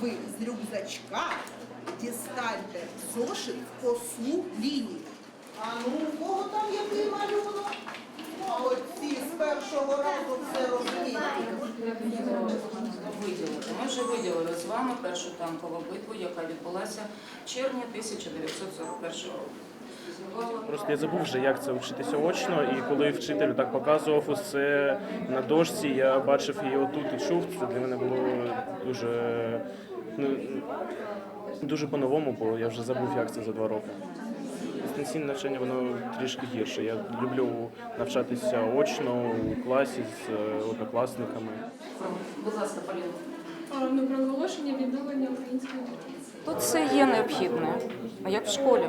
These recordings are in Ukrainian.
ви з рюкзачка дістаньте зошит косу лінію. А ну, у кого там який малюнок? Молодці, з першого разу все розумієте. виділити. Ми вже виділили з вами першу танкову битву, яка відбулася в червні 1941 року. Просто я забув вже, як це вчитися очно, і коли вчитель так показував усе на дошці, я бачив її отут і чув. Це для мене було дуже ну, дуже по-новому, бо я вже забув, як це за два роки. Дистанційне навчання воно трішки гірше. Я люблю навчатися очно у класі з е, однокласниками. Будь ласка, Поліна. Ну, про оголошення відновлення української мови. Тут це є необхідне, як в школі.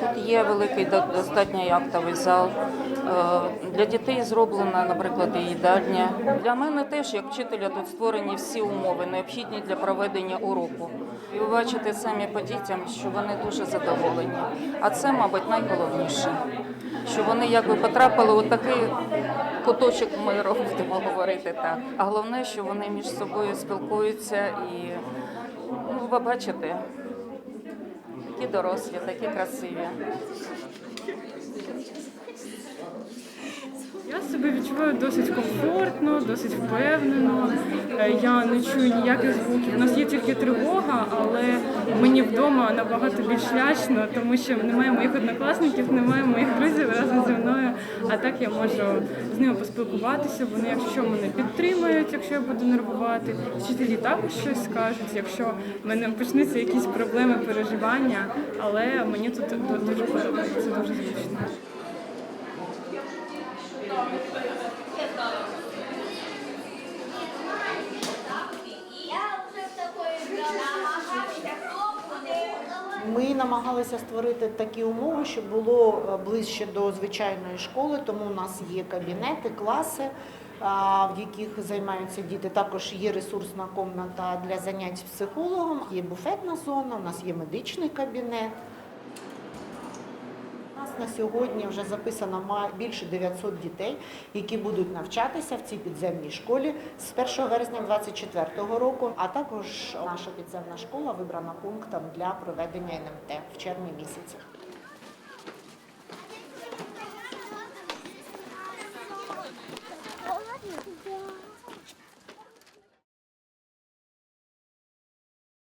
Тут є великий до- достатньо актовий зал. Е, Для дітей зроблена, наприклад, і їдальня. Для мене теж, як вчителя, тут створені всі умови, необхідні для проведення уроку. І ви бачите самі по дітям, що вони дуже задоволені. А це, мабуть, найголовніше, що вони якби потрапили у такий куточок миру, будемо говорити так. А головне, що вони між собою спілкуються і Ну, ви бачите, такі дорослі, такі красиві. Себе відчуваю досить комфортно, досить впевнено. Е, Я не чую ніяких звуків. У нас є тільки тривога, але мені вдома набагато більш лячно, тому що немає моїх однокласників, немає моїх друзів разом зі мною. А так я можу з ними поспілкуватися. Вони, якщо мене підтримають, якщо я буду нервувати, вчителі також щось скажуть, якщо в мене почнуться якісь проблеми, переживання. Але мені тут ду- дуже подобається, дуже зручно. Я вже в такої намагався, хто буде. Ми намагалися створити такі умови, щоб було е, ближче до звичайної школи, тому у нас є кабінети, класи, в яких займаються діти. Також є ресурсна комната для занять психологом, є буфетна зона, у нас є медичний кабінет. Нас на сьогодні вже записано більше 900 дітей, які будуть навчатися в цій підземній школі з 1 вересня 2024 року. А також наша підземна школа вибрана пунктом для проведення НМТ в червні місяці.